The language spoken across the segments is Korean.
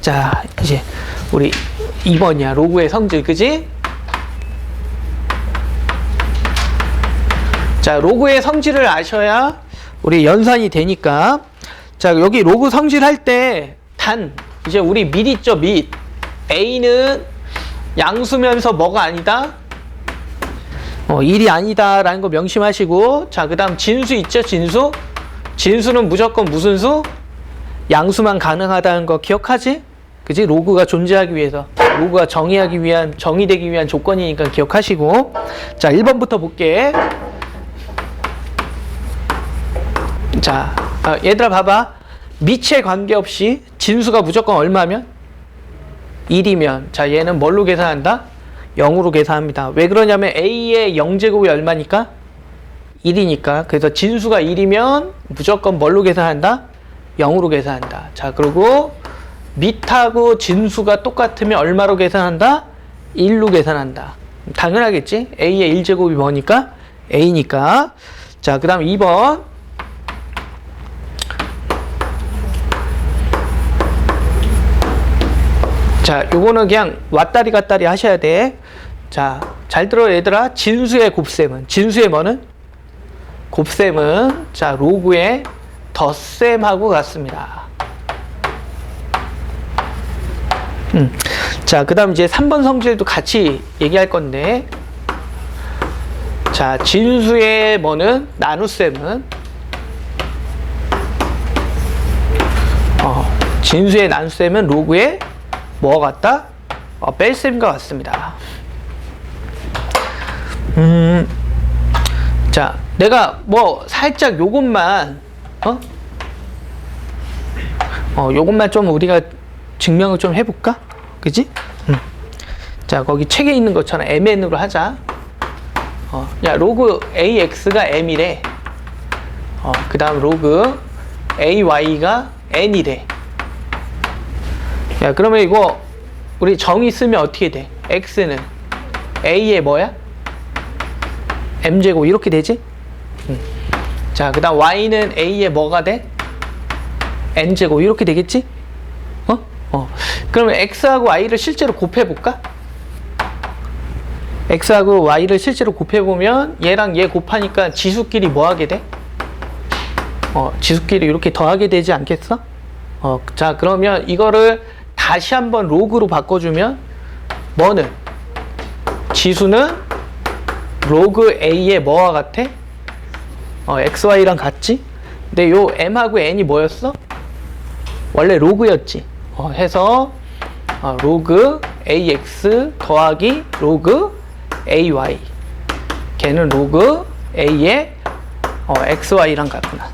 자, 이제 우리 2번이야. 로그의 성질, 그지? 자, 로그의 성질을 아셔야 우리 연산이 되니까. 자, 여기 로그 성질 할 때 단, 이제 우리 밑 있죠, 밑. A는 양수면서 뭐가 아니다? 어, 1이 아니다라는 거 명심하시고. 자, 그 다음 진수 있죠, 진수? 진수는 무조건 무슨 수? 양수만 가능하다는 거 기억하지? 그지? 로그가 존재하기 위해서. 로그가 정의하기 위한, 정의되기 위한 조건이니까 기억하시고. 자, 1번부터 볼게. 자, 어, 얘들아 봐봐. 밑에 관계없이 진수가 무조건 얼마면? 1이면. 자, 얘는 뭘로 계산한다? 0으로 계산합니다. 왜 그러냐면 A의 0제곱이 얼마니까? 1이니까. 그래서 진수가 1이면 무조건 뭘로 계산한다? 0으로 계산한다. 자, 그리고 밑하고 진수가 똑같으면 얼마로 계산한다? 1로 계산한다. 당연하겠지? A의 1제곱이 뭐니까? A니까. 자, 그 다음 2번. 자, 요거는 그냥 왔다리 갔다리 하셔야 돼. 자, 잘 들어 얘들아. 진수의 곱셈은 진수의 뭐는 곱셈은 자, 로그의 덧셈하고 같습니다. 음. 자, 그 다음 이제 3번 성질도 같이 얘기할 건데 자, 진수의 뭐는 나눗셈은 어, 진수의 나눗셈은 로그의 뭐가 같다? 어, 뺄셈과 같습니다. 음, 자, 내가 뭐 살짝 요것만 어? 어, 요것만 좀 우리가 증명을 좀 해볼까? 그지? 음. 자, 거기 책에 있는 것처럼 mn으로 하자. 어, 야, 로그 ax가 m이래. 어, 그 다음 로그 ay가 n이래. 야, 그러면 이거 우리 정의 쓰면 어떻게 돼? x는 a의 뭐야? m제곱 이렇게 되지? 음. 자, 그 다음 y는 a의 뭐가 돼? n제곱 이렇게 되겠지? 어? 어. 그러면 x하고 y를 실제로 곱해볼까? x하고 y를 실제로 곱해보면 얘랑 얘 곱하니까 지수끼리 뭐 하게 돼? 어, 지수끼리 이렇게 더하게 되지 않겠어? 어, 자, 그러면 이거를 다시 한번 로그로 바꿔주면 뭐는? 지수는 로그 a의 뭐와 같아? 어, xy랑 같지? 근데 요 m하고 n이 뭐였어? 원래 로그였지. 어, 해서 어, 로그 ax 더하기 로그 ay 걔는 로그 a의 어, xy랑 같구나.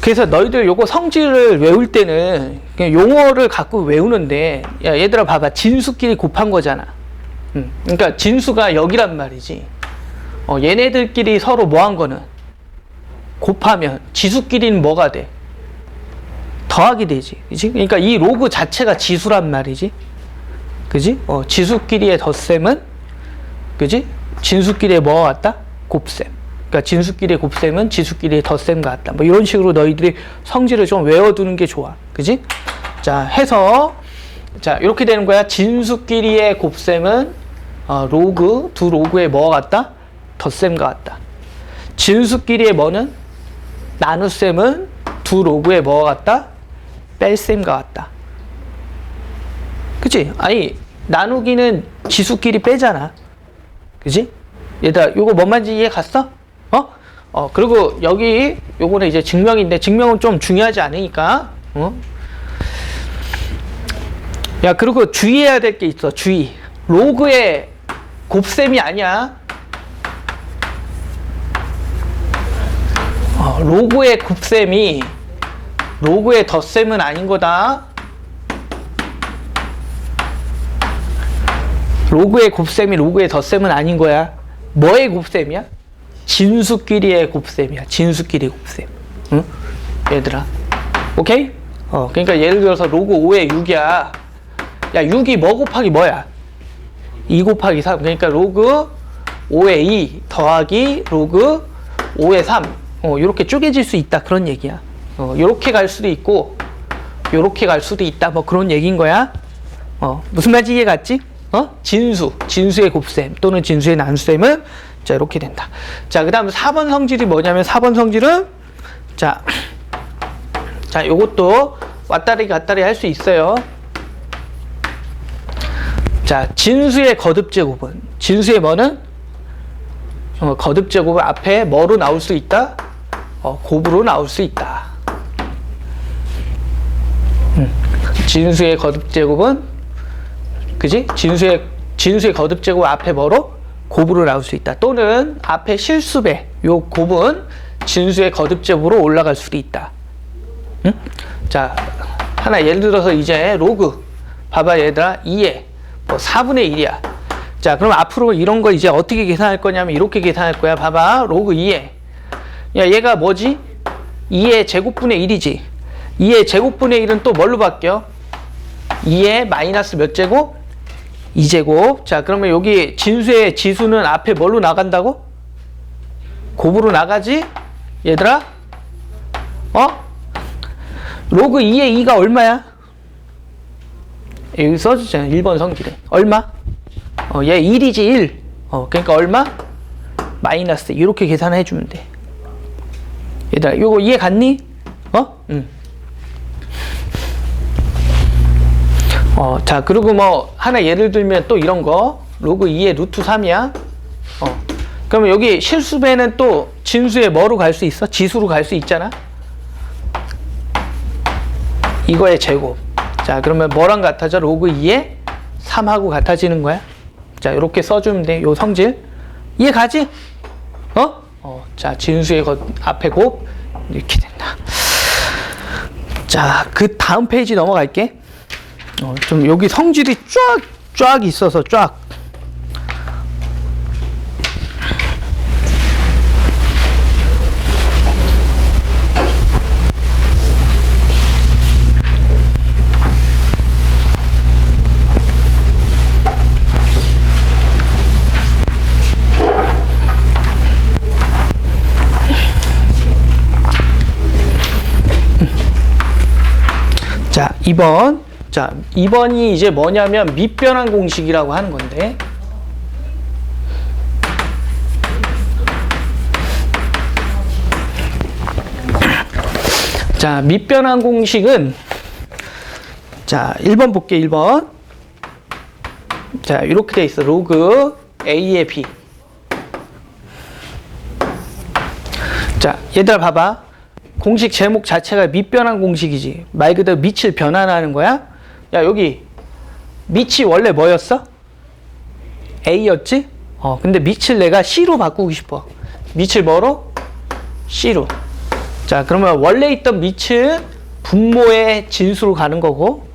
그래서 너희들 요거 성질을 외울 때는 용어를 갖고 외우는데 야 얘들아 봐봐 진수끼리 곱한 거잖아. 음, 그러니까 진수가 여기란 말이지. 어, 얘네들끼리 서로 뭐 한 거는 곱하면 지수끼리는 뭐가 돼? 더하게 되지. 그지? 그러니까 이 로그 자체가 지수란 말이지. 그지? 어, 지수끼리의 덧셈은 그지? 진수끼리의 뭐와 같다? 곱셈. 그러니까 진수끼리의 곱셈은 지수끼리의 덧셈 같다. 뭐 이런 식으로 너희들이 성질을 좀 외워두는 게 좋아. 그지? 자, 해서 자, 이렇게 되는 거야. 진수끼리의 곱셈은 어, 로그, 두 로그의 뭐와 같다? 덧셈과 같다. 진수끼리의 뭐는? 나눗셈은 두 로그의 뭐와 같다? 뺄셈과 같다. 그치? 아니, 나누기는 지수끼리 빼잖아. 그지? 얘들아, 요거 뭔 말인지 이해 갔어? 어? 어, 그리고 여기 요거는 이제 증명인데 증명은 좀 중요하지 않으니까. 어? 야, 그리고 주의해야 될 게 있어. 주의. 로그의 곱셈이 아니야. 어, 로그의 곱셈이 로그의 덧셈은 아닌 거다. 로그의 곱셈이 로그의 덧셈은 아닌 거야. 뭐의 곱셈이야? 진수끼리의 곱셈이야. 진수끼리 곱셈. 응? 얘들아. 오케이? 어, 그러니까 예를 들어서 로그 5의 6이야. 야, 6이 뭐 곱하기 뭐야? 2 곱하기 3. 그러니까 로그 5의 2 더하기 로그 5의 3. 어, 이렇게 쪼개질 수 있다. 그런 얘기야. 어, 이렇게 갈 수도 있고, 요렇게 갈 수도 있다. 뭐 그런 얘기인 거야. 어, 무슨 말인지 이해 갔지? 어? 진수, 진수의 곱셈 또는 진수의 난수셈은 자, 이렇게 된다. 자, 그 다음 4번 성질이 뭐냐면 4번 성질은 자, 자, 요것도 왔다리 갔다리 할 수 있어요. 자, 진수의 거듭 제곱은 진수의 뭐는 어, 거듭 제곱은 앞에 뭐로 나올 수 있다? 어, 곱으로 나올 수 있다. 음, 진수의 거듭 제곱은 그지? 진수의 진수의 거듭 제곱 앞에 뭐로? 곱으로 나올 수 있다. 또는 앞에 실수배 요 곱은 진수의 거듭 제곱으로 올라갈 수도 있다. 응? 자, 하나 예를 들어서 이제 로그 봐봐 얘들아 2에 뭐 4분의 1이야. 자, 그럼 앞으로 이런 거 이제 어떻게 계산할 거냐면 이렇게 계산할 거야. 봐봐. 로그 2에. 야, 얘가 뭐지? 2의 제곱분의 1이지. 2의 제곱분의 1은 또 뭘로 바뀌어? 2의 마이너스 몇 제곱? 2제곱. 자, 그러면 여기 진수의 지수는 앞에 뭘로 나간다고? 곱으로 나가지? 얘들아? 어? 로그 2의 2가 얼마야? 여기 써주잖아. 1번 성질에. 얼마? 어, 얘 1이지 1. 어, 그러니까 얼마? 마이너스. 이렇게 계산해 주면 돼. 얘들아, 요거 이해 갔니? 어? 응. 어, 자, 그리고 뭐, 하나 예를 들면 또 이런 거. 로그 2의 루트 3이야. 어. 그러면 여기 실수배는 또 진수의 뭐로 갈 수 있어? 지수로 갈 수 있잖아? 이거의 제곱. 자, 그러면 뭐랑 같아져? 로그 2의 3하고 같아지는 거야. 자, 이렇게 써주면 돼. 요 성질. 이해 가지? 어? 어, 자, 진수의 것 앞에 곱. 이렇게 된다. 자, 그 다음 페이지 넘어갈게. 어, 좀 여기 성질이 쫙, 쫙 있어서 쫙. 자, 2번. 자, 2번이 이제 뭐냐면 밑변환 공식이라고 하는 건데. 자, 밑변환 공식은 자, 1번 볼게. 1번. 자, 이렇게 돼 있어. 로그 A의 B. 자, 얘들아 봐봐. 공식 제목 자체가 밑변환 공식이지. 말 그대로 밑을 변환하는 거야. 야, 여기 밑이 원래 뭐였어? A였지? 어, 근데 밑을 내가 C로 바꾸고 싶어. 밑을 뭐로? C로. 자, 그러면 원래 있던 밑은 분모의 진수로 가는 거고,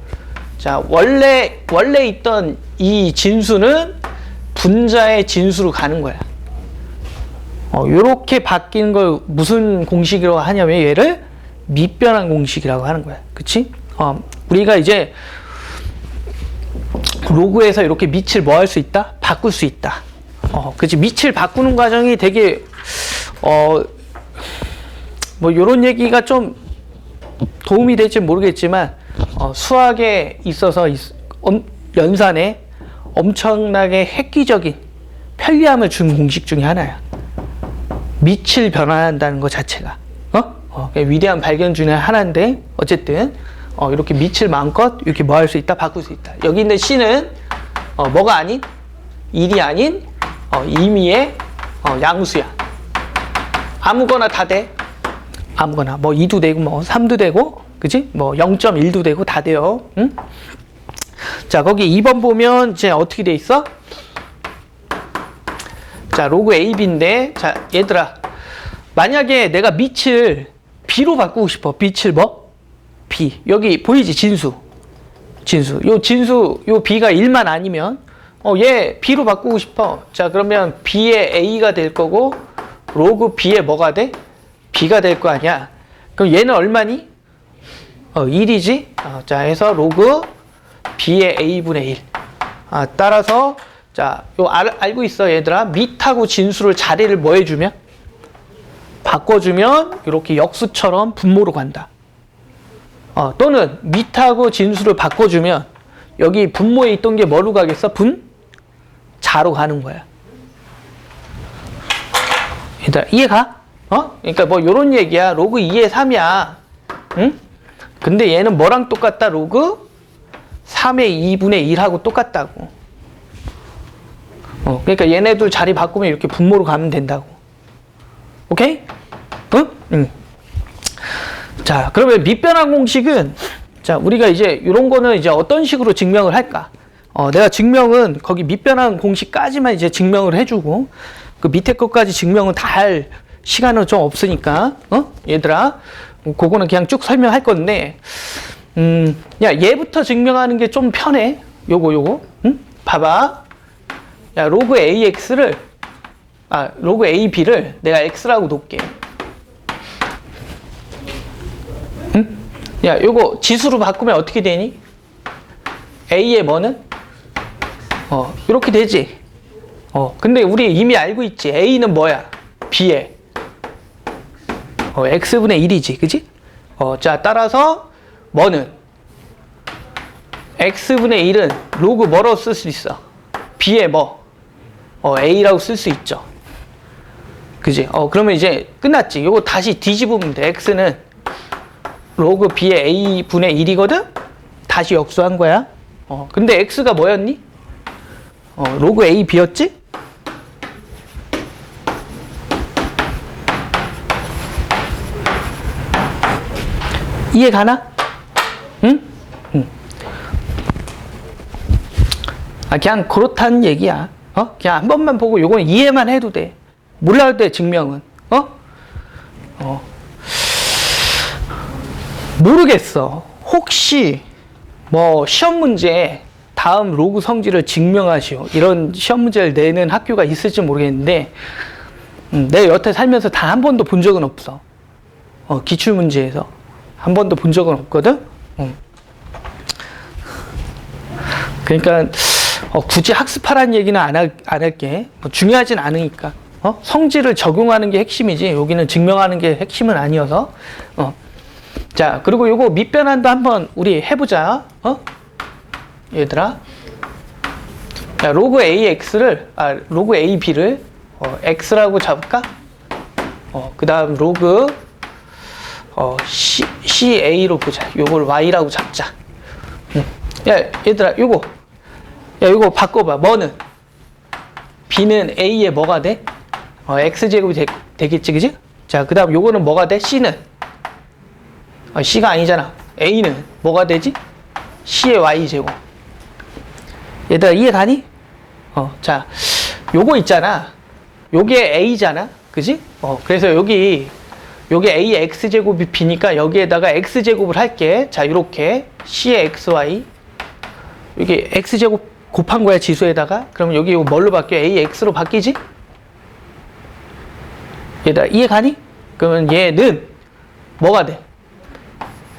자, 원래, 원래 있던 이 진수는 분자의 진수로 가는 거야. 어, 요렇게 바뀌는 걸 무슨 공식이라고 하냐면 얘를 밑변환 공식이라고 하는 거야. 그치? 어, 우리가 이제 로그에서 이렇게 밑을 뭐 할 수 있다? 바꿀 수 있다. 어, 그치? 밑을 바꾸는 과정이 되게, 어, 뭐 요런 얘기가 좀 도움이 될지 모르겠지만, 어, 수학에 있어서 있- 엄- 연산에 엄청나게 획기적인 편리함을 준 공식 중에 하나야. 밑을 변환한다는 것 자체가 어? 어, 그게 위대한 발견 중에 하나인데 어쨌든 어, 이렇게 밑을 마음껏 이렇게 뭐 할 수 있다 바꿀 수 있다. 여기 있는 C는 어, 뭐가 아닌? 일이 아닌 어, 임의의 어, 양수야. 아무거나 다돼. 아무거나. 뭐 2도 되고 뭐 3도 되고 그지? 뭐 0.1도 되고 다 돼요. 응? 자 거기 2번 보면 이제 어떻게 돼 있어? 자, 로그 AB인데, 자, 얘들아. 만약에 내가 밑을 B로 바꾸고 싶어. 빛을 뭐? B. 여기 보이지? 진수. 진수. 요 진수, 요 B가 1만 아니면, 어, 얘 B로 바꾸고 싶어. 자, 그러면 B의 A가 될 거고, 로그 B의 뭐가 돼? B가 될 거 아니야. 그럼 얘는 얼마니? 어, 1이지? 어, 자, 해서 로그 B의 A분의 1. 아, 따라서 자, 요 알, 알고 있어 얘들아. 밑하고 진수를 자리를 뭐 해주면? 바꿔주면 이렇게 역수처럼 분모로 간다. 어, 또는 밑하고 진수를 바꿔주면 여기 분모에 있던 게 뭐로 가겠어? 분? 자로 가는 거야. 얘들아, 이해가? 어? 그러니까 뭐 요런 얘기야. 로그 2의 3이야. 응? 근데 얘는 뭐랑 똑같다? 로그 3의 2분의 1하고 똑같다고. 어, 그러니까 얘네들 자리 바꾸면 이렇게 분모로 가면 된다고. 오케이? 응? 응. 자, 그러면 밑변환 공식은 자, 우리가 이제 이런 거는 이제 어떤 식으로 증명을 할까? 어, 내가 증명은 거기 밑변환 공식까지만 이제 증명을 해주고 그 밑에 것까지 증명은 다 할 시간은 좀 없으니까, 어? 얘들아, 그거는 그냥 쭉 설명할 건데, 음, 야, 얘부터 증명하는 게 좀 편해. 요거, 요거, 응? 봐봐. 야, 로그 AX를, 아, 로그 AB를 내가 X라고 놓을게. 응? 야, 요거 지수로 바꾸면 어떻게 되니? A의 뭐는? 어, 이렇게 되지. 어, 근데 우리 이미 알고 있지. A는 뭐야? B에. 어, X분의 1이지. 그지? 어, 자, 따라서 뭐는? X분의 1은 로그 뭐로 쓸 수 있어? B에 뭐? 어, A라고 쓸 수 있죠. 그지? 어, 그러면 이제 끝났지. 요거 다시 뒤집으면 돼. X는 로그 B의 A분의 1이거든? 다시 역수한 거야. 어, 근데 X가 뭐였니? 어, 로그 A, B였지? 이해 가나? 응? 응. 아, 그냥 그렇다는 얘기야. 어? 그냥 한 번만 보고 요건 이해만 해도 돼. 몰라도 돼, 증명은. 어? 어. 모르겠어. 혹시 뭐 시험 문제 다음 로그 성질을 증명하시오. 이런 시험 문제를 내는 학교가 있을지 모르겠는데 음, 내 여태 살면서 단 한 번도 본 적은 없어. 어, 기출 문제에서 한 번도 본 적은 없거든. 음. 그러니까 어, 굳이 학습하라는 얘기는 안, 할, 안 할게. 뭐 중요하진 않으니까. 어? 성질을 적용하는 게 핵심이지. 여기는 증명하는 게 핵심은 아니어서. 어. 자, 그리고 요거 밑변환도 한번 우리 해보자. 어? 얘들아. 자, 로그 AX를, 아, 로그 AB를, 어, X라고 잡을까? 어, 그 다음 로그, 어, C, CA로 보자. 요걸 Y라고 잡자. 음. 야, 얘들아, 요거. 야, 요거 바꿔봐. 뭐는? B는 A에 뭐가 돼? 어, X제곱이 되, 되겠지, 그지? 자, 그 다음 요거는 뭐가 돼? C는? 어, C가 아니잖아. A는 뭐가 되지? C의 Y제곱. 얘들아, 이해 가니? 어, 자, 요거 있잖아. 요게 A잖아. 그지? 어, 그래서 여기, 요게 A의 X제곱이 B니까 여기에다가 X제곱을 할게. 자, 요렇게. C의 XY. 여기 X제곱 곱한 거야, 지수에다가. 그럼 여기 이거 뭘로 바뀌어? AX로 바뀌지? 얘들아, 이해 가니? 그러면 얘는 뭐가 돼?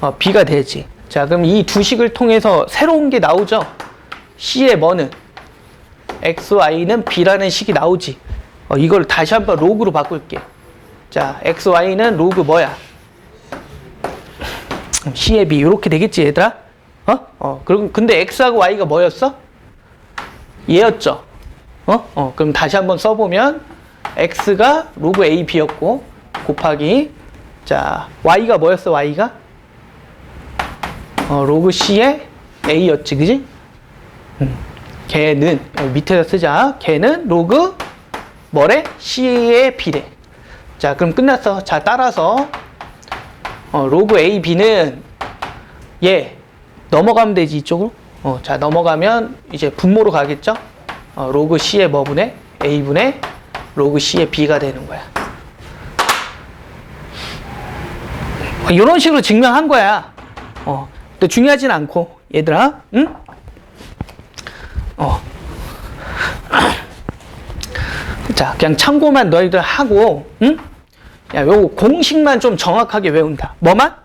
어, B가 되지. 자, 그럼 이 두 식을 통해서 새로운 게 나오죠? C의 뭐는? XY는 B라는 식이 나오지. 어, 이걸 다시 한번 로그로 바꿀게. 자, XY는 로그 뭐야? C의 B. 이렇게 되겠지, 얘들아? 어? 어, 그럼, 근데 X하고 Y가 뭐였어? 얘였죠? 어? 어, 그럼 다시 한번 써보면, X가 로그 AB였고, 곱하기, 자, Y가 뭐였어, Y가? 어, 로그 C의 A였지, 그지? 음, 걔는, 여기 밑에다 쓰자. 걔는 로그, 뭐래? C의 B래. 자, 그럼 끝났어. 자, 따라서, 어, 로그 A, B는 얘, 넘어가면 되지, 이쪽으로. 어, 자, 넘어가면 이제 분모로 가겠죠? 어, 로그 C의 뭐분의? A분의 로그 C의 B가 되는 거야. 어, 이런 식으로 증명한 거야. 어, 근데 중요하진 않고, 얘들아, 응? 어. 자, 그냥 참고만 너희들 하고, 응? 야, 요 공식만 좀 정확하게 외운다. 뭐만?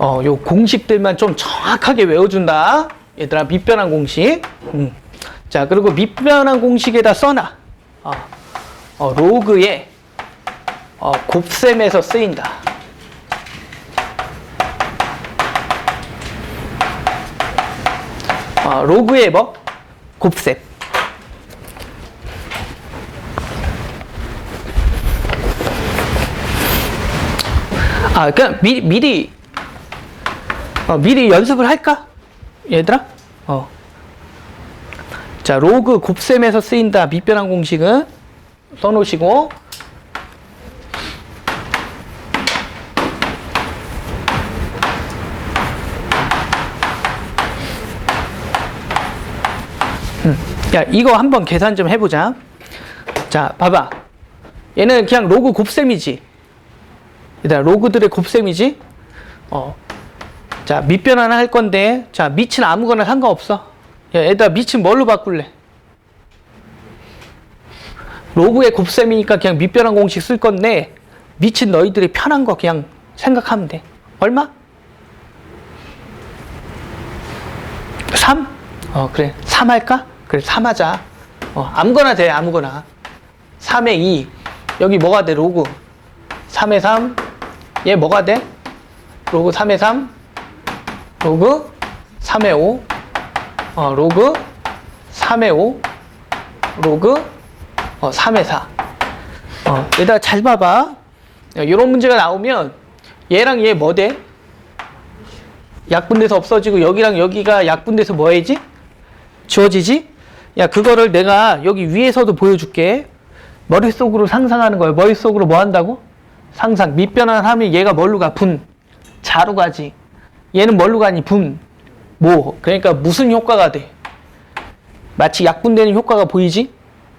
어, 요 공식들만 좀 정확하게 외워준다. 얘들아, 밑변환 공식. 음. 자, 그리고 밑변환 공식에다 써놔. 어, 어, 로그에 어, 곱셈에서 쓰인다. 어, 로그에 뭐? 곱셈. 아, 그러니까 미리 어, 미리 연습을 할까? 얘들아? 어. 자, 로그 곱셈에서 쓰인다. 밑변환 공식은 써놓으시고. 음, 야, 이거 한번 계산 좀 해보자. 자, 봐봐. 얘는 그냥 로그 곱셈이지. 얘들아, 로그들의 곱셈이지? 어. 자, 밑변환 할 건데, 자, 밑은 아무거나 상관없어. 야, 얘들아, 밑은 뭘로 바꿀래? 로그의 곱셈이니까 그냥 밑변환 공식 쓸 건데, 밑은 너희들이 편한 거 그냥 생각하면 돼. 얼마? 3? 어, 그래. 3 할까? 그래, 3 하자. 어, 아무거나 돼, 아무거나. 3에 2. 여기 뭐가 돼, 로그? 3에 3. 얘 뭐가 돼? 로그 3에 3. 로그 3에 5. 어, 로그 3에 5. 로그 어, 3에 4. 어, 얘들아 잘 봐봐. 이런 문제가 나오면 얘랑 얘 뭐 돼? 약분돼서 없어지고 여기랑 여기가 약분돼서 뭐 해지? 지워지지? 야 그거를 내가 여기 위에서도 보여줄게. 머릿속으로 상상하는 거예요. 머릿속으로 뭐 한다고? 상상. 밑변환하면 얘가 뭘로 가? 분. 자로 가지. 얘는 뭘로 가니? 분. 뭐. 그러니까 무슨 효과가 돼? 마치 약분되는 효과가 보이지?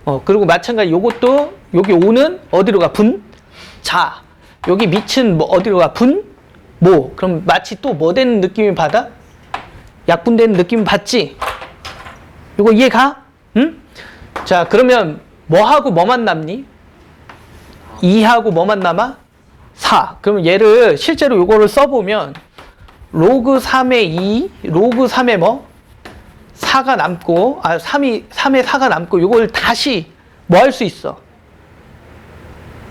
어, 그리고 마찬가지 요것도 여기 오는 어디로 가? 분. 자. 여기 밑은 뭐 어디로 가? 분. 뭐. 그럼 마치 또 뭐 되는 느낌이 받아? 약분되는 느낌 받지? 이거 이해가? 응? 자, 그러면 뭐하고 뭐만 남니? 2하고 뭐만 남아? 4. 그러면 얘를 실제로 요거를 써보면 로그 3의 2, 로그 3의 뭐? 4가 남고, 아, 3이, 3의 4가 남고, 요걸 다시 뭐 할 수 있어?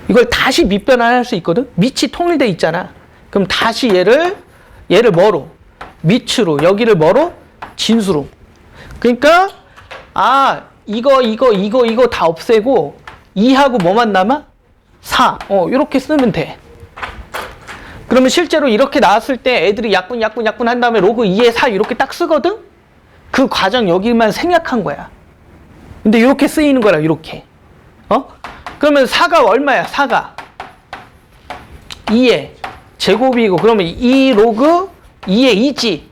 이걸 다시 밑변환할 수 있거든? 밑이 통일돼 있잖아. 그럼 다시 얘를, 얘를 뭐로? 밑으로, 여기를 뭐로? 진수로. 그러니까, 아, 이거, 이거, 이거, 이거 다 없애고, 2하고 뭐만 남아? 4. 어, 이렇게 쓰면 돼. 그러면 실제로 이렇게 나왔을 때 애들이 약분, 약분, 약분 한 다음에 로그 2에 4 이렇게 딱 쓰거든? 그 과정 여기만 생략한 거야. 근데 이렇게 쓰이는 거라, 이렇게. 어? 그러면 4가 얼마야, 4가? 2에 제곱이고, 그러면 2 로그 2에 2지.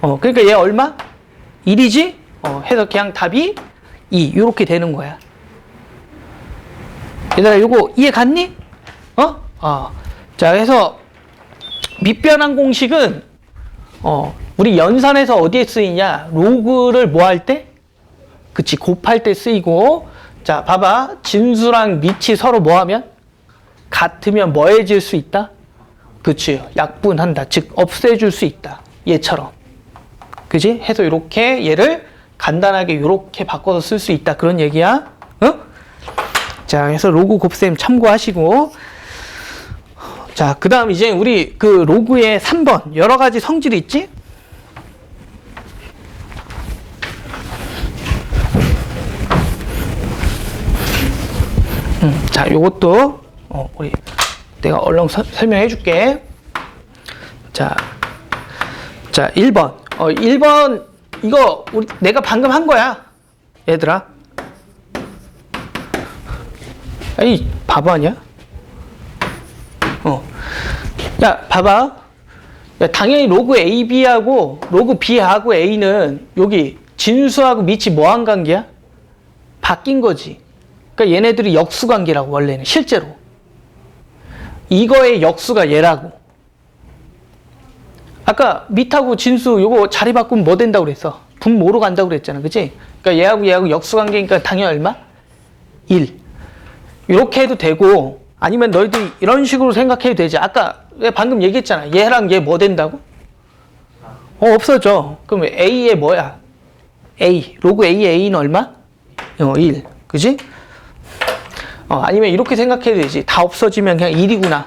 어, 그러니까 얘 얼마? 1이지? 어, 해서 그냥 답이 2. 이렇게 되는 거야. 얘들아, 요거 이해 갔니? 어? 어. 자, 그래서 밑변환 공식은 어, 우리 연산에서 어디에 쓰이냐? 로그를 뭐 할 때? 그치, 곱할 때 쓰이고. 자, 봐봐. 진수랑 밑이 서로 뭐 하면? 같으면 뭐해질 수 있다? 그치, 약분한다. 즉, 없애줄 수 있다. 얘처럼. 그지? 해서 이렇게 얘를 간단하게 이렇게 바꿔서 쓸 수 있다. 그런 얘기야. 어? 자, 그래서 로그 곱셈 참고하시고. 자, 그 다음 이제 우리 그 로그의 3번. 여러 가지 성질이 있지? 음, 자, 요것도, 어, 우리, 내가 얼른 서- 설명해 줄게. 자, 자, 1번. 어, 1번, 이거, 우리, 내가 방금 한 거야. 얘들아. 아니, 바보 아니야? 어. 야, 봐봐. 야, 당연히 로그 AB하고 로그 B하고 A는 여기 진수하고 밑이 뭐한 관계야? 바뀐 거지. 그러니까 얘네들이 역수 관계라고 원래는 실제로. 이거의 역수가 얘라고. 아까 밑하고 진수 요거 자리 바꾸면 뭐 된다고 그랬어? 분모로 간다고 그랬잖아. 그치? 그러니까 얘하고 얘하고 역수 관계니까 당연히 얼마? 1. 이렇게 해도 되고 아니면 너희들이 이런 식으로 생각해도 되지. 아까 방금 얘기했잖아. 얘랑 얘 뭐 된다고? 어, 없어져. 그럼 A의 뭐야? A. 로그 A의 A는 얼마? 어, 1. 그지? 어, 아니면 이렇게 생각해도 되지. 다 없어지면 그냥 1이구나.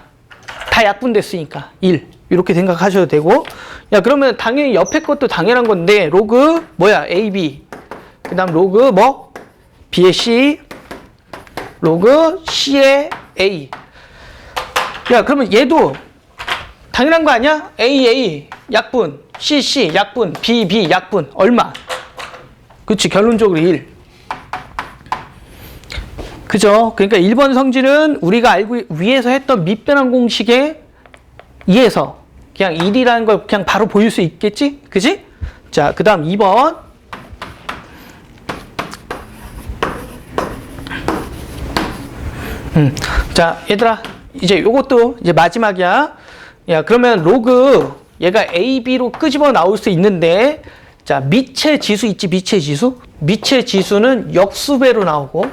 다 약분됐으니까 1. 이렇게 생각하셔도 되고 야 그러면 당연히 옆에 것도 당연한 건데 로그 뭐야 AB 그 다음 로그 뭐 B의 C 로그 C의 A 야 그러면 얘도 당연한 거 아니야? AA 약분 CC 약분 BB 약분 얼마 그치 결론적으로 1 그죠? 그러니까 1번 성질은 우리가 알고 위에서 했던 밑변환 공식에 의해서 그냥 1이라는 걸 그냥 바로 보일 수 있겠지? 그지? 자, 그 다음 2번. 음. 자, 얘들아. 이제 요것도 이제 마지막이야. 야, 그러면 로그 얘가 A, B로 끄집어 나올 수 있는데 자, 미체 지수 있지? 미체 지수? 미체 지수는 역수배로 나오고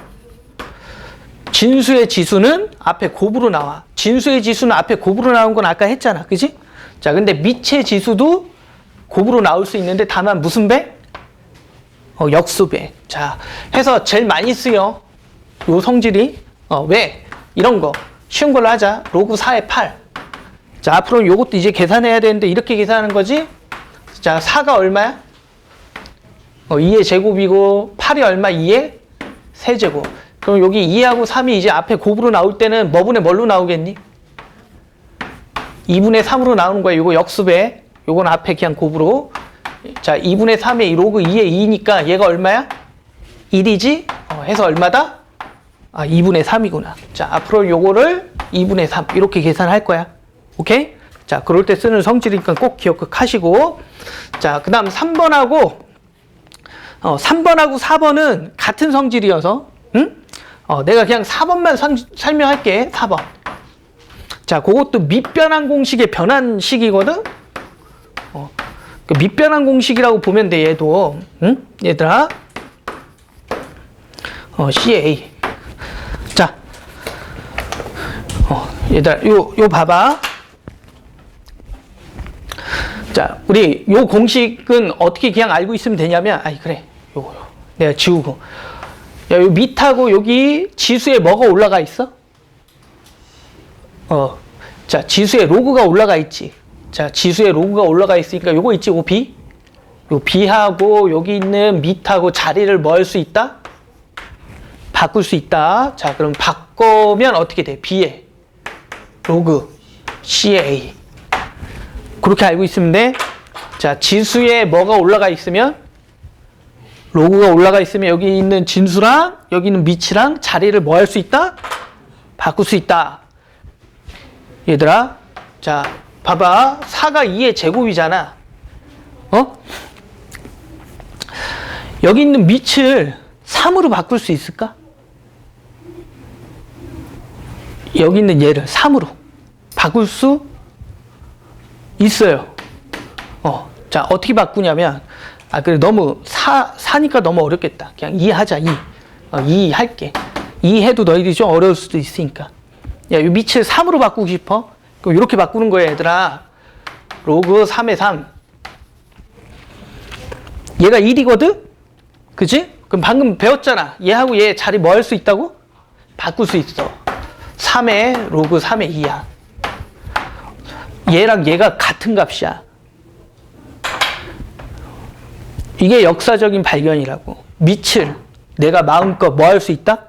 진수의 지수는 앞에 곱으로 나와. 진수의 지수는 앞에 곱으로 나온 건 아까 했잖아. 그지? 자, 근데 미체 지수도 곱으로 나올 수 있는데 다만 무슨 배? 어, 역수배. 자, 해서 제일 많이 쓰여. 요 성질이. 어, 왜? 이런 거. 쉬운 걸로 하자. 로그 4의 8. 자, 앞으로는 요것도 이제 계산해야 되는데 이렇게 계산하는 거지? 자, 4가 얼마야? 어, 2의 제곱이고 8이 얼마? 2의 세제곱. 그럼 여기 2하고 3이 이제 앞에 곱으로 나올 때는 뭐분의 뭘로 나오겠니? 2분의 3으로 나오는 거야. 이거 역수배. 요건 앞에 그냥 곱으로. 자, 2분의 3의 로그 2의 2니까 얘가 얼마야? 1이지? 어, 해서 얼마다? 아, 2분의 3이구나. 자, 앞으로 요거를 2분의 3 이렇게 계산할 거야. 오케이? 자, 그럴 때 쓰는 성질이니까 꼭 기억하시고. 자, 그 다음 3번하고 어, 3번하고 4번은 같은 성질이어서 응? 어, 내가 그냥 4번만 선- 설명할게. 4번. 자, 그것도 밑변환 공식의 변환식이거든? 어, 그 밑변환 공식이라고 보면 돼, 얘도. 응? 얘들아. 어, CA. 자. 어, 얘들아, 요, 요 봐봐. 자, 우리 요 공식은 어떻게 그냥 알고 있으면 되냐면, 아이, 그래. 요거, 요. 내가 지우고. 야, 요 밑하고 여기 지수에 뭐가 올라가 있어? 어, 자, 지수에 로그가 올라가 있지. 자, 지수에 로그가 올라가 있으니까 요거 있지, 요 B? 요 B하고 여기 있는 밑하고 자리를 뭐 할 수 있다? 바꿀 수 있다. 자, 그럼 바꾸면 어떻게 돼? B에 로그 C에 A. 그렇게 알고 있으면 돼. 자, 지수에 뭐가 올라가 있으면 로그가 올라가 있으면 여기 있는 진수랑 여기 있는 밑이랑 자리를 뭐 할 수 있다? 바꿀 수 있다. 얘들아, 자, 봐봐. 4가 2의 제곱이잖아. 어? 여기 있는 밑을 3으로 바꿀 수 있을까? 여기 있는 얘를 3으로 바꿀 수 있어요. 어, 자, 어떻게 바꾸냐면, 아, 그래, 너무, 사, 사니까 너무 어렵겠다. 그냥 2 하자, 2. 어, 2 할게. 2 해도 너희들이 좀 어려울 수도 있으니까. 야, 이 밑을 3으로 바꾸고 싶어? 그럼 이렇게 바꾸는 거야, 얘들아. 로그 3의 3. 얘가 1이거든? 그지? 그럼 방금 배웠잖아. 얘하고 얘 자리 뭐 할 수 있다고? 바꿀 수 있어. 3의 로그 3의 2야. 얘랑 얘가 같은 값이야. 이게 역사적인 발견이라고. 밑을 내가 마음껏 뭐 할 수 있다?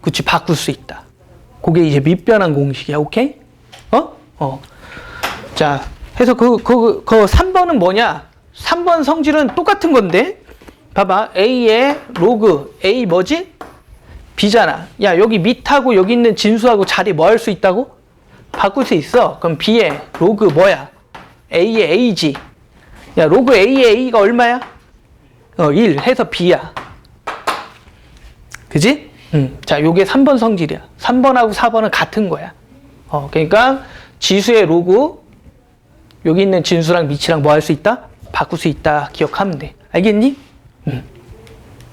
그치, 바꿀 수 있다. 그게 이제 밑변환 공식이야, 오케이? 어? 어. 자, 해서 그, 그, 그 3번은 뭐냐? 3번 성질은 똑같은 건데, 봐봐. A의 로그, A 뭐지? B잖아. 야, 여기 밑하고 여기 있는 진수하고 자리 뭐 할 수 있다고? 바꿀 수 있어. 그럼 B의 로그 뭐야? A의 A지. 야, 로그 A의 A가 얼마야? 어, 1 해서 B야. 그지? 음. 자, 요게 3번 성질이야. 3번하고 4번은 같은 거야. 어, 그러니까 지수의 로그 여기 있는 진수랑 밑이랑 뭐 할 수 있다? 바꿀 수 있다. 기억하면 돼. 알겠니? 음.